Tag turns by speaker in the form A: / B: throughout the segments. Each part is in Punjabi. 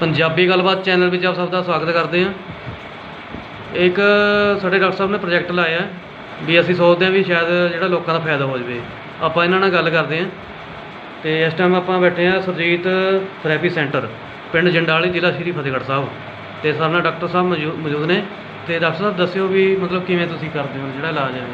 A: ਪੰਜਾਬੀ ਗੱਲਬਾਤ ਚੈਨਲ ਵਿੱਚ ਆਪ ਸਭ ਦਾ ਸਵਾਗਤ ਕਰਦੇ ਹਾਂ। ਇੱਕ ਸਾਡੇ ਡਾਕਟਰ ਸਾਹਿਬ ਨੇ ਪ੍ਰੋਜੈਕਟ ਲਾਇਆ ਵੀ ਅਸੀਂ ਸੋਚਦੇ ਹਾਂ ਵੀ ਸ਼ਾਇਦ ਜਿਹੜਾ ਲੋਕਾਂ ਦਾ ਫਾਇਦਾ ਹੋ ਜਾਵੇ। ਆਪਾਂ ਇਹਨਾਂ ਨਾਲ ਗੱਲ ਕਰਦੇ ਹਾਂ। ਤੇ ਇਸ ਟਾਈਮ ਆਪਾਂ ਬੈਠੇ ਹਾਂ ਸੁਰਜੀਤ ਥੈਰੇਪੀ ਸੈਂਟਰ, ਪਿੰਡ ਜੰਡਾਲੀ, ਜ਼ਿਲ੍ਹਾ ਸ਼੍ਰੀ ਫਤਿਹਗੜ੍ਹ ਸਾਹਿਬ। ਤੇ ਸਾਡੇ ਨਾਲ ਡਾਕਟਰ ਸਾਹਿਬ ਮੌਜੂ- ਮੌਜੂਦ ਨੇ। ਤੇ ਡਾਕਟਰ ਸਾਹਿਬ, ਦੱਸਿਓ ਵੀ ਮਤਲਬ ਕਿਵੇਂ ਤੁਸੀਂ ਕਰਦੇ ਹੋ, ਜਿਹੜਾ ਇਲਾਜ ਹੈ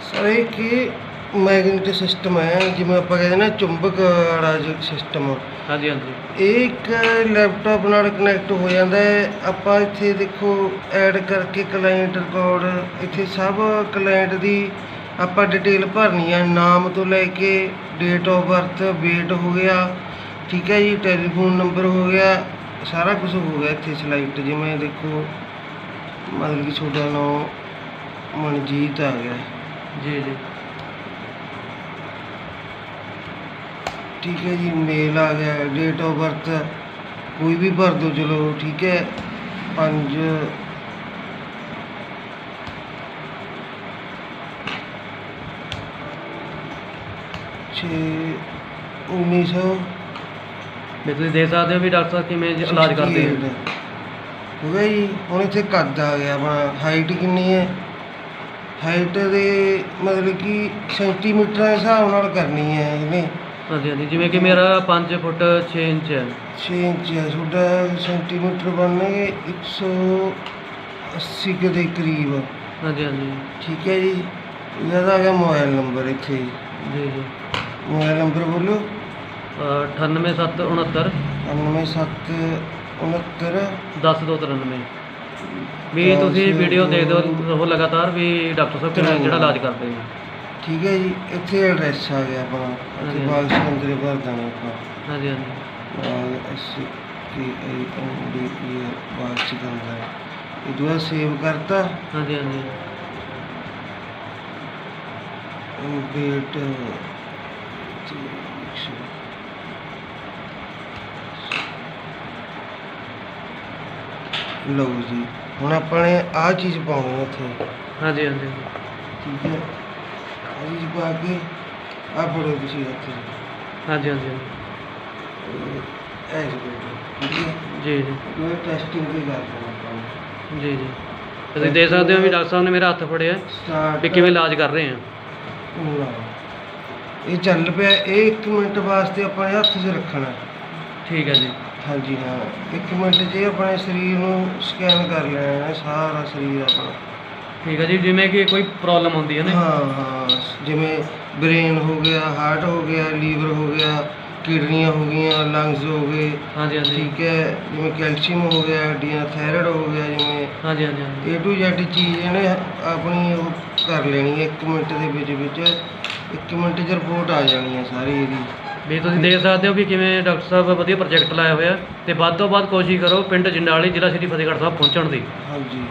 B: ਸਰ, ਇਹ ਕੀ ਮੈਗਨੇਟਿਕ ਸਿਸਟਮ ਹੈ, ਜਿਵੇਂ ਆਪਾਂ ਕਹਿੰਦੇ ਨਾ, ਚੁੰਬਕ ਰਾਜ ਸਿਸਟਮ
A: ਹਾਂਜੀ ਹਾਂਜੀ।
B: ਇਹ ਇੱਕ ਲੈਪਟਾਪ ਨਾਲ ਕਨੈਕਟ ਹੋ ਜਾਂਦਾ ਹੈ। ਆਪਾਂ ਇੱਥੇ ਦੇਖੋ ਐਡ ਕਰਕੇ ਕਲਾਇੰਟ ਰਿਕਾਰਡ ਇੱਥੇ ਸਭ ਕਲਾਇੰਟ ਦੀ ਆਪਾਂ ਡਿਟੇਲ ਭਰਨੀ ਹੈ ਨਾਮ ਤੋਂ ਲੈ ਕੇ ਡੇਟ ਆਫ ਬਰਥ weight ਹੋ ਗਿਆ ਠੀਕ ਹੈ ਜੀ ਟੈਲੀਫੋਨ ਨੰਬਰ ਹੋ ਗਿਆ ਸਾਰਾ ਕੁਝ ਹੋ ਗਿਆ ਇੱਥੇ ਸਿਲੈਕਟ ਜਿਵੇਂ ਦੇਖੋ ਮਤਲਬ ਕਿ ਤੁਹਾਡਾ ਨਾਮ ਮਨਜੀਤ ਆ ਗਿਆ।
A: ਜੀ ਜੀ।
B: ਠੀਕ ਹੈ ਜੀ ਮੇਲ ਆ ਗਿਆ ਡੇਟ ਆਫ ਬਰਥ ਕੋਈ ਵੀ ਭਰ ਦਿਓ ਚਲੋ ਠੀਕ ਹੈ। 5 ਛੇ 1900
A: ਵੀ ਤੁਸੀਂ ਦੇਖ ਸਕਦੇ ਹੋ ਵੀ ਡਾਕਟਰ ਸਾਹਿਬ ਕਿਵੇਂ ਜ- ਇਲਾਜ ਕਰਦੇ ਆ
B: ਹੋ ਗਿਆ ਜੀ ਹੁਣ ਇੱਥੇ ਕੱਦ ਆ ਗਿਆ ਆਪਣਾ ਹਾਈਟ ਕਿੰਨੀ ਹੈ? ਹਾਈਟ ਦੇ ਮਤਲਬ ਕਿ ਸੈਂਟੀਮੀਟਰ ਦੇ ਹਿਸਾਬ ਨਾਲ ਕਰਨੀ ਹੈ ਇਹਨੇ।
A: ਹਾਂਜੀ ਹਾਂਜੀ। ਜਿਵੇਂ ਕਿ ਮੇਰਾ 5 ਫੁੱਟ 6 ਇੰਚ ਹੈ।
B: 6 ਇੰਚ ਹੈ। ਤੁਹਾਡਾ ਸੈਂਟੀਮੀਟਰ ਬਣਨਗੇ 180 ਕੁ ਦੇ ਕਰੀਬ।
A: ਹਾਂਜੀ ਹਾਂਜੀ।
B: ਠੀਕ ਹੈ ਜੀ। ਇਹਦਾ ਤਾਂ ਆ ਗਿਆ ਮੋਬਾਈਲ ਨੰਬਰ ਇੱਥੇ ਜੀ।
A: ਜੀ ਜੀ।
B: ਮੋਬਾਈਲ ਨੰਬਰ ਬੋਲੋ।
A: ਅਹ 98769
B: 9769
A: 10293 ਵੀ ਤੁਸੀਂ ਵੀਡੀਓ ਦੇਖਦੇ ਹੋ ਰਹੋ ਲਗਾਤਾਰ ਵੀ ਡਾਕਟਰ ਸਾਹਿਬ ਕਿਵੇਂ ਜਿਹੜਾ ਇਲਾਜ ਕਰਦੇ ਨੇ?
B: ਠੀਕ ਹੈ ਜੀ ਇੱਥੇ ਐਡਰੈਸ ਆ ਗਿਆ ਆਪਣਾ
A: ਹਾਂਜੀ।
B: ਇੱਥੇ ਬਾਗ ਸਮੁੰਦਰੇ ਭਰ ਦੇਣਾ ਆਪਾਂ
A: ਹਾਂਜੀ ਹਾਂਜੀ।
B: Bagh S K I N D E Bagh Sikandar ਇਹ ਦੁਆ ਸੇਵ ਕਰਤਾ।
A: ਹਾਂਜੀ ਹਾਂਜੀ।
B: ਡੇਟ ਲਓ ਜੀ ਹੁਣ ਆਪਾਂ ਨੇ ਆਹ ਚੀਜ਼ ਪਾਉਣੀ ਹੈ ਇੱਥੇ।
A: ਹਾਂਜੀ ਹਾਂਜੀ।
B: ਠੀਕ ਹੈ। ਚੀਜ਼ ਪਾ ਕੇ ਆਹ ਫੜੋ ਤੁਸੀਂ ਇੱਥੇ
A: ਹਾਂਜੀ ਹਾਂਜੀ
B: ਐਸ ਠੀਕ ਹੈ?
A: ਜੀ ਜੀ।
B: ਇਹ ਟੈਸਟਿੰਗ ਵੀ ਕਰਦੇ ਹਾਂ ਆਪਾਂ।
A: ਜੀ ਜੀ। ਤੁਸੀਂ ਦੇਖ ਸਕਦੇ ਹੋ ਵੀ ਡਾਕਟਰ ਸਾਹਿਬ ਨੇ ਮੇਰਾ ਹੱਥ ਫੜਿਆ।
B: ਸਟਾਰਟ
A: ਵੀ ਕਿਵੇਂ ਇਲਾਜ ਕਰ ਰਹੇ ਆ
B: ਇਹ ਚੱਲ ਪਿਆ ਇਹ 1 ਮਿੰਟ ਵਾਸਤੇ ਆਪਣੇ ਹੱਥ 'ਚ ਰੱਖਣਾ।
A: ਠੀਕ ਹੈ ਜੀ।
B: ਹਾਂਜੀ ਹਾਂ। 1 ਮਿੰਟ ਇਹ ਆਪਣੇ ਸਰੀਰ ਨੂੰ ਸਕੈਨ ਕਰ ਲੈਣਾ ਹੈ ਸਾਰਾ ਸਰੀਰ ਆਪਣਾ।
A: ਠੀਕ ਹੈ ਜੀ ਜਿਵੇਂ ਕਿ ਕੋਈ ਪ੍ਰੋਬਲਮ ਹੁੰਦੀ ਹੈ ਨਾ।
B: ਹਾਂ ਹਾਂ। ਜਿਵੇਂ ਬ੍ਰੇਨ ਹੋ ਗਿਆ ਹਾਰਟ ਹੋ ਗਿਆ ਲੀਵਰ ਹੋ ਗਿਆ ਕਿਡਨੀਆਂ ਹੋ ਗਈਆਂ ਲੰਗਸ ਹੋ ਗਏ।
A: ਹਾਂਜੀ ਹਾਂਜੀ।
B: ਠੀਕ ਹੈ ਜਿਵੇਂ ਕੈਲਸ਼ੀਅਮ ਹੋ ਗਿਆ ਹੱਡੀਆਂ ਥਾਇਰਾਇਡ ਹੋ ਗਿਆ ਜਿਵੇਂ
A: ਹਾਂਜੀ ਹਾਂਜੀ ਹਾਂਜੀ।
B: ਏ ਟੂ ਜ਼ੈਡ ਚੀਜ਼ ਇਹਨੇ ਆਪਣੀ ਉਹ ਕਰ ਲੈਣੀ ਹੈ 1 ਮਿੰਟ ਦੇ ਵਿੱਚ ਵਿੱਚ 1 ਮਿੰਟ 'ਚ ਰਿਪੋਰਟ ਆ ਜਾਣੀ ਹੈ ਸਾਰੀ ਇਹਦੀ।
A: ਵੀ ਤੁਸੀਂ ਦੇਖ ਸਕਦੇ ਹੋ ਵੀ ਕਿਵੇਂ ਡਾਕਟਰ ਸਾਹਿਬ ਵਧੀਆ ਪ੍ਰੋਜੈਕਟ ਲਾਇਆ ਹੋਇਆ ਤੇ ਵੱਧ ਤੋਂ ਵੱਧ ਕੋਸ਼ਿਸ਼ ਕਰੋ ਪਿੰਡ ਜੰਡਾਲੀ ਜ਼ਿਲ੍ਹਾ ਸ਼੍ਰੀ ਫਤਿਹਗੜ੍ਹ ਸਾਹਿਬ ਪਹੁੰਚਣ ਦੀ।
B: ਹਾਂਜੀ।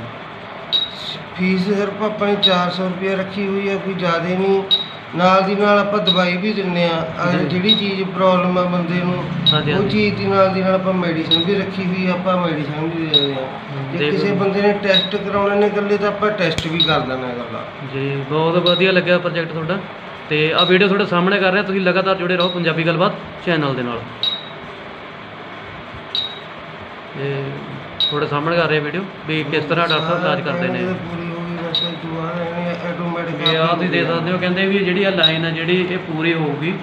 B: ਫੀਸ ਸਿਰਫ ਆਪਾਂ ਨੇ 400 ਰੁਪਏ ਰੱਖੀ ਹੋਈ ਹੈ ਕੋਈ ਜ਼ਿਆਦਾ ਨਹੀਂ। ਨਾਲ ਦੀ ਨਾਲ ਆਪਾਂ ਦਵਾਈ ਵੀ ਦਿੰਨੇ ਆ ਅਗਰ। ਜਿਹੜੀ ਚੀਜ਼ ਪ੍ਰੋਬਲਮ ਆ ਬੰਦੇ ਨੂੰ
A: ਹਾਂਜੀ
B: ਉਹ
A: ਹਾਂਜੀ।
B: ਚੀਜ਼ ਦੀ ਨਾਲ ਦੀ ਨਾਲ ਆਪਾਂ ਮੈਡੀਸਿਨ ਵੀ ਰੱਖੀ ਹੋਈ ਆ ਆਪਾਂ ਮੈਡੀਸਿਨ ਵੀ ਦੇ ਦਿੰਦੇ ਆ। ਜੇ
A: ਦੇਖ
B: ਕਿਸੇ। ਬੰਦੇ ਨੇ ਟੈਸਟ ਕਰਾਉਣੇ ਨੇ ਇਕੱਲੇ ਤਾਂ ਆਪਾਂ ਟੈਸਟ ਵੀ ਕਰ ਦੇਣਾ ਇਕੱਲਾ।
A: ਜੀ ਬਹੁਤ ਵਧੀਆ ਲੱਗਿਆ ਪ੍ਰੋਜੈਕਟ ਤੁਹਾਡਾ। ਤੇ ਆ ਵੀਡੀਓ ਤੁਹਾਡੇ ਸਾਹਮਣੇ ਕਰ ਰਿਹਾ ਤੁਸੀਂ ਲਗਾਤਾਰ ਜੁੜੇ ਰਹੋ ਪੰਜਾਬੀ ਗੱਲਬਾਤ ਚੈਨਲ ਦੇ ਨਾਲ। ਤੇ ਤੁਹਾਡੇ ਸਾਹਮਣੇ ਕਰ ਰਹੇ ਵੀਡੀਓ ਵੀ ਕਿਸ ਤਰ੍ਹਾਂ ਡਾਕਟਰ ਸਾਹਿਬ ਇਲਾਜ ਕਰਦੇ ਨੇ।
B: ਇਹ ਪੂਰੀ ਹੋ ਗਈ ਵੈਸੇ ਦੁਬਾਰਾ ਇਹਨੇ ਆਟੋਮੈਟਿਕ
A: ਇਹ ਆ ਤੁਸੀਂ ਦੇਖ ਸਕਦੇ ਹੋ ਕਹਿੰਦੇ ਵੀ ਜਿਹੜੀ ਆ ਲਾਈਨ ਆ ਜਿਹੜੀ ਇਹ ਪੂਰੀ ਹੋਊਗੀ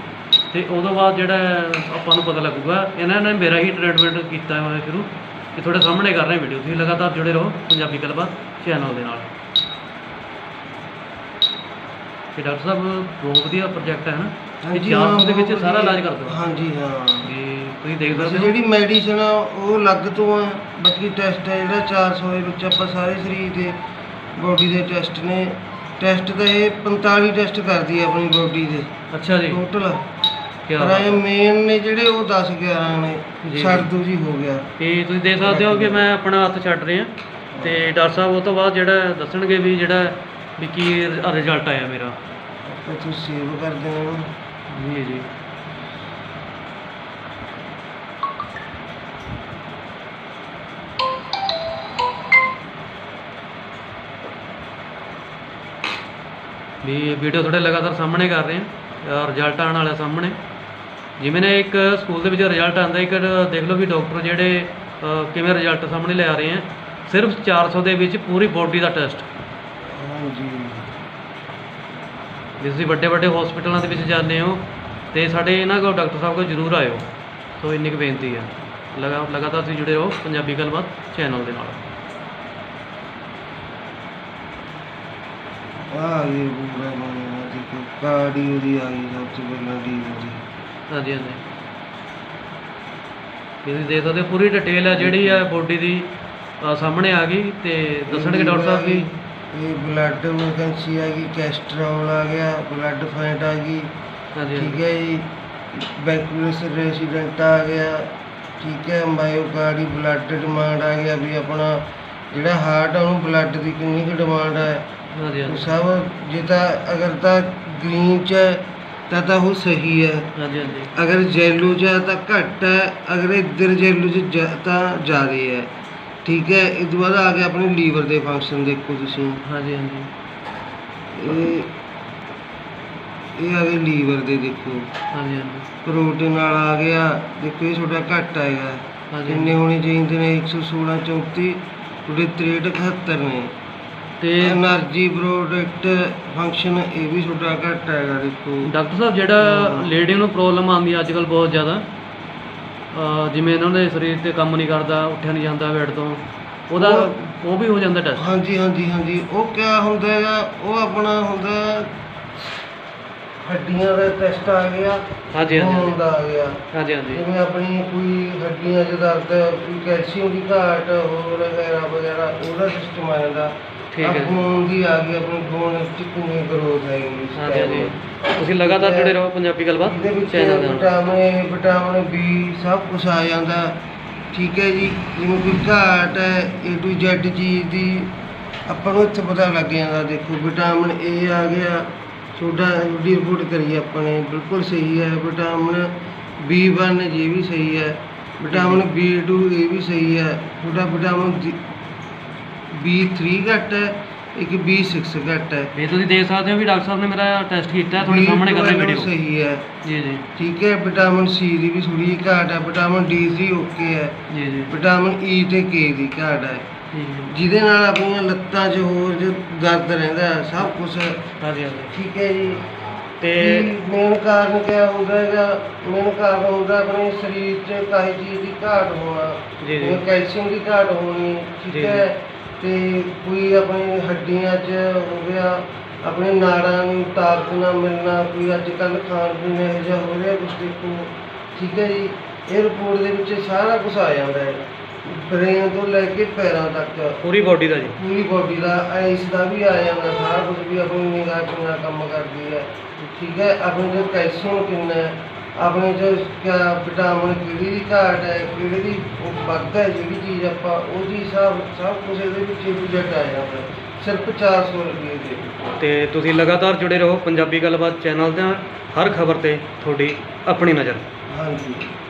A: ਤੇ ਉਦੋਂ ਬਾਅਦ ਜਿਹੜਾ ਹੈ ਆਪਾਂ ਨੂੰ ਪਤਾ ਲੱਗੂਗਾ ਇਹਨਾਂ ਨੇ ਮੇਰਾ ਹੀ ਟ੍ਰੀਟਮੈਂਟ ਕੀਤਾ ਹੋਇਆ ਸ਼ੁਰੂ ਕਿ ਤੁਹਾਡੇ ਸਾਹਮਣੇ ਕਰ ਰਹੇ ਵੀਡੀਓ ਤੁਸੀਂ ਲਗਾਤਾਰ ਜੁੜੇ ਰਹੋ ਪੰਜਾਬੀ ਗੱਲਬਾਤ ਚੈਨਲ ਦੇ ਨਾਲ। ਤੇ ਡਾਕਟਰ ਸਾਹਿਬ ਬਹੁਤ ਵਧੀਆ ਪ੍ਰੋਜੈਕਟ ਹੈ ਨਾ ਇਹ
B: ਹਾਂਜੀ, ਹਾਂ,
A: ਦੇ ਵਿੱਚ
B: ਬਹੁਤ
A: ਸਾਰਾ
B: ਵਧੀਆ।
A: ਇਲਾਜ ਕਰ ਦਿਓ
B: ਹਾਂਜੀ ਹਾਂ।
A: ਵੀ ਤੁਸੀਂ ਦੇਖ ਸਕਦੇ ਹੋ।
B: ਜਿਹੜੀ ਮੈਡੀਸਨ ਆ ਉਹ ਅਲੱਗ ਤੋਂ ਆ ਬਾਕੀ ਟੈਸਟ ਹੈ ਜਿਹੜਾ 400 ਦੇ ਵਿੱਚ ਆਪਾਂ ਸਾਰੇ ਸਰੀਰ ਦੇ ਬੋਡੀ ਦੇ ਟੈਸਟ ਨੇ। ਟੈਸਟ ਤਾਂ ਇਹ 45 ਟੈਸਟ ਕਰਦੀ ਹੈ ਆਪਣੀ ਬੋਡੀ ਦੇ।
A: ਅੱਛਾ ਜੀ।
B: ਟੋਟਲ
A: ਕੀ
B: ਪਰ ਇਹ ਮੇਨ ਨੇ ਜਿਹੜੇ ਉਹ 10 11 ਨੇ
A: ਜੀ।
B: ਸਰਦੂ ਜੀ ਹੋ ਗਿਆ।
A: ਤੇ ਤੁਸੀਂ ਦੇਖ ਸਕਦੇ ਹੋ ਕਿ ਮੈਂ ਆਪਣਾ ਹੱਥ ਛੱਡ ਰਿਹਾ। ਤੇ ਡਾਕਟਰ ਸਾਹਿਬ ਉਹ ਤੋਂ ਬਾਅਦ ਜਿਹੜਾ ਦੱਸਣਗੇ ਵੀ ਜਿਹੜਾ ਵੀ ਕੀ ਰਿਜ਼ਲਟ ਆਇਆ ਮੇਰਾ।
B: ਇੱਥੇ ਸੇਵ ਕਰ ਦੇਣਾ।
A: ਜੀ ਜੀ। ਵੀ ਵੀਡੀਓ ਤੁਹਾਡੇ ਲਗਾਤਾਰ ਸਾਹਮਣੇ ਕਰ ਰਹੇ ਹਾਂ ਰਿਜ਼ਲਟ ਆਉਣ ਵਾਲਾ ਸਾਹਮਣੇ। ਜਿਵੇਂ ਨੇ ਇੱਕ ਸਕੂਲ ਦੇ ਵਿੱਚ ਰਿਜ਼ਲਟ ਆਉਂਦਾ ਇੱਕ ਦੇਖ ਲਓ ਵੀ ਡਾਕਟਰ ਜਿਹੜੇ ਕਿਵੇਂ ਰਿਜ਼ਲਟ ਸਾਹਮਣੇ ਲੈ ਆ ਰਹੇ ਆ। ਸਿਰਫ 400 ਦੇ ਵਿੱਚ ਪੂਰੀ ਬੋਡੀ ਦਾ ਟੈਸਟ
B: ਹਾਂਜੀ।
A: ਜੇ ਤੁਸੀਂ ਵੱਡੇ ਵੱਡੇ ਹਸਪੀਟਲਾਂ ਦੇ ਵਿੱਚ ਜਾਂਦੇ ਹੋ ਤੇ ਸਾਡੇ ਇਹਨਾਂ ਕੋਲ ਡਾਕਟਰ ਸਾਹਿਬ ਕੋਲ ਜ਼ਰੂਰ ਆਇਓ। ਸੋ ਇੰਨੀ ਕੁ ਬੇਨਤੀ ਹੈ ਲਗਾ ਲਗਾਤਾਰ ਤੁਸੀਂ ਜੁੜੇ ਰਹੋ ਪੰਜਾਬੀ ਗੱਲਬਾਤ ਚੈਨਲ ਦੇ ਨਾਲ।
B: ਆ ਇਹ ਪੂਰਾ ਬਣਿਆ ਦੇਖੋ ਕਾਰਡੀਓ ਦੀ ਆ ਗਈ ਸਭ ਤੋਂ ਪਹਿਲਾਂ ਡੀ ਦੀ
A: ਹਾਂਜੀ ਹਾਂਜੀ। ਇਹ ਤੁਸੀਂ ਦੇਖ ਸਕਦੇ ਹੋ ਪੂਰੀ ਡਿਟੇਲ ਹੈ ਜਿਹੜੀ ਹੈ ਬੋਡੀ ਦੀ ਅ, ਸਾਹਮਣੇ ਆ ਗਈ ਤੇ ਦੱਸਣਗੇ ਡਾਕਟਰ ਸਾਹਿਬ ਵੀ।
B: ਇਹ ਬਲੱਡ ਵੈਕੈਂਸੀ ਆ ਗਈ ਕੈਸਟਰੋਲ ਆ ਗਿਆ ਬਲੱਡ ਫੈਟ ਆ ਗਈ।
A: ਹਾਂਜੀ
B: ਠੀਕ ਹੈ ਜੀ। ਬੈਂਕੂਲਸ ਰੈਸੀਡੈਂਟ ਆ ਗਿਆ। ਠੀਕ ਹੈ ਮਾਇਓਕਾਰਡੀ ਬਲੱਡ ਡਿਮਾਂਡ ਆ ਗਿਆ ਵੀ ਆਪਣਾ ਜਿਹੜਾ ਹਾਰਟ ਆ ਉਹਨੂੰ ਬਲੱਡ ਦੀ ਕਿੰਨੀ ਕੁ ਡਿਮਾਂਡ ਹੈ
A: ਹਾਂਜੀ ਹਾਂਜੀ।
B: ਸਭ ਜੇ ਤਾਂ ਅਗਰ ਤਾਂ ਗ੍ਰੀਨ ਚ ਹੈ ਤਾਂ ਤਾਂ ਉਹ ਸਹੀ ਹੈ।
A: ਹਾਂਜੀ ਹਾਂਜੀ।
B: ਅਗਰ ਜੈਲੋ ਚ ਹੈ ਤਾਂ ਘੱਟ ਹੈ। ਅਗਰ ਇੱਧਰ ਜੈਲੋ ਚ ਜ- ਤਾਂ ਜ਼ਿਆਦਾ ਹੈ। ਠੀਕ ਹੈ ਇਸ ਤੋਂ ਬਾਅਦ ਆ ਗਿਆ ਆਪਣੇ ਲੀਵਰ ਦੇ ਫੰਕਸ਼ਨ ਦੇਖੋ ਤੁਸੀਂ।
A: ਹਾਂਜੀ ਹਾਂਜੀ।
B: ਇਹ ਇਹ ਆ ਗਏ ਲੀਵਰ ਦੇ ਦੇਖੋ।
A: ਹਾਂਜੀ ਹਾਂਜੀ।
B: ਪ੍ਰੋਟੀਨ ਵਾਲਾ ਆ ਗਿਆ। ਦੇਖੋ ਇਹ ਤੁਹਾਡਾ ਘੱਟ ਆਏਗਾ
A: ਹਾਂਜੀ।
B: ਕਿੰਨੇ ਹੋਣੇ ਚਾਹੀਦੇ ਨੇ? 116 34 ਤੁਹਾਡੇ 63 71 ਨੇ।
A: ਤੇ
B: એનર્ਜੀ ਪ੍ਰੋਡਕਟ ਫੰਕਸ਼ਨ ਇਹ ਵੀ ਛੋਟਾ ਘੱਟ ਹੈਗਾ ਦੇਖੋ।
A: ਡਾਕਟਰ ਸਾਹਿਬ ਜਿਹੜਾ ਲੇਡੀ ਨੂੰ ਪ੍ਰੋਬਲਮ ਆਉਂਦੀ ਆ ਅੱਜ ਕੱਲ ਬਹੁਤ ਜ਼ਿਆਦਾ ਜਿਵੇਂ ਇਹਨਾਂ ਦੇ ਸਰੀਰ ਤੇ ਕੰਮ ਨਹੀਂ ਕਰਦਾ ਉੱਠਿਆ ਨਹੀਂ ਜਾਂਦਾ ਬੈਡ ਤੋਂ ਉਹਦਾ ਉਹ ਵੀ ਹੋ ਜਾਂਦਾ ਟੈਸਟ
B: ਹਾਂਜੀ ਹਾਂਜੀ ਹਾਂਜੀ। ਉਹ ਕਿਆ ਹੁੰਦਾ ਹੈਗਾ ਉਹ ਆਪਣਾ ਹੁੰਦਾ ਹੱਡੀਆਂ ਦਾ ਟੈਸਟ ਆ ਗਿਆ
A: ਹਾਂਜੀ ਹਾਂਜੀ ਖੂਨ
B: ਦਾ ਆ ਗਿਆ।
A: ਹਾਂਜੀ ਹਾਂਜੀ।
B: ਜਿਵੇਂ ਆਪਣੀ ਕੋਈ ਹੱਡੀਆਂ 'ਚ ਦਰਦ ਕੈਲਸ਼ੀਅਮ ਦੀ ਘਾਟ ਹੋਰ ਵਗੈਰਾ ਵਗੈਰਾ ਉਹਦਾ ਸਿਸਟਮ ਆ ਜਾਂਦਾ।
A: ਠੀਕ ਹੈ ਜੀ।
B: ਆ ਗਈ ਆਪਣੀ ਖੂਨ ਚ ਕਿੰਨੀ ਗਰੋਥ ਹੈਗੀ ਇਸ
A: ਹਾਂਜੀ ਹਾਂਜੀ
B: time।
A: ਤੁਸੀਂ ਲਗਾਤਾਰ ਜੁੜੇ ਰਹੋ ਪੰਜਾਬੀ ਗੱਲਬਾਤ
B: ਇਹਦੇ ਵਿੱਚ
A: ਚੈਨਲ ਦੇ ਨਾਲ
B: ਵਿਟਾਮਿਨ ਏ ਵਿਟਾਮਿਨ ਬੀ ਸਭ ਕੁਝ ਆ ਜਾਂਦਾ ਠੀਕ ਹੈ ਜੀ ਜਿਵੇਂ ਕੋਈ ਘਾਟ ਹੈ ਏ ਟੂ ਜ਼ੈਡ ਚੀਜ਼ ਦੀ ਆਪਾਂ ਨੂੰ ਇੱਥੇ ਪਤਾ ਲੱਗ ਜਾਂਦਾ ਦੇਖੋ ਵਿਟਾਮਿਨ ਏ ਆ ਗਿਆ ਤੁਹਾਡਾ ਦੀ ਰਿਪੋਰਟ ਕਰੀ ਆਪਾਂ ਨੇ ਬਿਲਕੁਲ ਸਹੀ ਹੈ ਵਿਟਾਮਿਨ B1 ਜੀ ਵੀ ਸਹੀ ਹੈ ਵਿਟਾਮਿਨ B2 ਇਹ ਵੀ ਸਹੀ ਹੈ ਤੁਹਾਡਾ ਵਿਟਾਮਿਨ B3 ਘੱਟ ਹੈ ਇੱਕ B6 ਘੱਟ ਹੈ।
A: ਵੀ ਤੁਸੀਂ ਦੇਖ ਸਕਦੇ ਹੋ ਵੀ ਡਾਕਟਰ ਸਾਹਿਬ ਨੇ ਮੇਰਾ ਟੈਸਟ ਕੀਤਾ ਹੈ, ਤੁਹਾਡੇ ਸਾਹਮਣੇ ਕਰ ਰਹੇ
B: B12
A: ਵੀਡੀਓ
B: ਸਹੀ ਹੈ।
A: ਜੀ ਜੀ।
B: ਠੀਕ ਹੈ ਵਿਟਾਮਿਨ ਸੀ ਦੀ ਵੀ ਥੋੜੀ ਜਿਹੀ ਘਾਟ ਹੈ ਵਿਟਾਮਿਨ ਡੀ ਦੀ ਓਕੇ ਹੈ।
A: ਜੀ ਜੀ।
B: ਵਿਟਾਮਿਨ ਈ ਤੇ ਕੇ ਦੀ ਘਾਟ ਹੈ। ਜਿਹਦੇ ਨਾਲ ਆਪਣੀਆਂ ਲੱਤਾਂ 'ਚ ਹੋਰ ਜੋ ਦਰਦ ਰਹਿੰਦਾ ਹੈ, ਸਭ ਕੁਝ
A: ਹਾਂਜੀ ਹਾਂਜੀ।
B: ਠੀਕ ਹੈ ਜੀ।
A: ਤੇ
B: ਮੇਨ ਕਾਰਨ ਕਿਆ ਹੁੰਦਾ ਹੈਗਾ? ਮੇਨ ਕਾਰਨ ਹੁੰਦਾ ਆਪਣੇ ਸਰੀਰ 'ਚ ਕਾਹੀ ਚੀਜ਼ ਦੀ ਘਾਟ ਹੋਣਾ
A: ਜੀ, ਜੀ।
B: ਜਿਵੇਂ ਕੈਲਸ਼ੀਅਮ ਦੀ ਘਾਟ ਹੋਣੀ
A: ਜੀ,
B: ਠੀਕ ਹੈ। ਤੇ ਕੋਈ ਆਪਣੀ ਹੱਡੀਆਂ 'ਚ ਹੋ ਗਿਆ ਆਪਣੇ ਨਾੜਾਂ ਨੂੰ ਤਾਕਤ ਨਾ ਮਿਲਣਾ ਕੋਈ ਅੱਜ ਕੱਲ੍ਹ ਖਾਣ ਪੀਣ ਇਹੋ ਜਿਹਾ ਹੋ ਰਿਹਾ ਕੁਛ ਦੇਖੋ। ਠੀਕ ਹੈ ਜੀ ਇਹ ਰਿਪੋਰਟ ਦੇ ਵਿੱਚ ਸਾਰਾ ਕੁਝ ਆ ਜਾਂਦਾ ਹੈ। ਬ੍ਰੇਨ ਤੋਂ ਲੈ ਕੇ ਪੈਰਾਂ ਤੱਕ।
A: ਪੂਰੀ ਬੋਡੀ ਦਾ ਜੀ।
B: ਪੂਰੀ ਬੋਡੀ ਦਾ ਆਈਸ ਦਾ ਵੀ ਆ ਜਾਂਦਾ ਸਾਰਾ ਕੁਝ ਵੀ ਆਪਣੀ ਨਿਗਾਹ ਕਿੰਨਾ ਕੰਮ ਕਰਦੀ ਹੈ। ਠੀਕ ਹੈ ਆਪਣੇ ਜੋ ਕੈਲਸ਼ੀਅਮ ਕਿੰਨਾ ਹੈ? ਆਪਣੇ ਜੋ ਵਿਟਾਮਿਨ ਕਿਹੜੀ ਦੀ ਘਾਟ ਹੈ ਕਿਹੜੀ ਦੀ ਉਹ ਵੱਧ ਹੈ ਜਿਹੜੀ ਚੀਜ਼ ਆਪਾਂ ਉਹ ਚੀਜ਼ ਸਭ ਸਭ ਕੁਝ ਇਹਦੇ ਵਿੱਚ ਰਿਜੈਕਟ ਆ ਜਾਂਦਾ ਸਿਰਫ 400 ਰੁਪਏ ਦੇ
A: ਤੇ ਤੁਸੀਂ ਲਗਾਤਾਰ ਜੁੜੇ ਰਹੋ ਪੰਜਾਬੀ ਗੱਲਬਾਤ ਚੈਨਲ ਦੇ ਹਰ ਖਬਰ ਤੇ ਤੁਹਾਡੀ ਆਪਣੀ ਨਜ਼ਰ।
B: ਹਾਂਜੀ।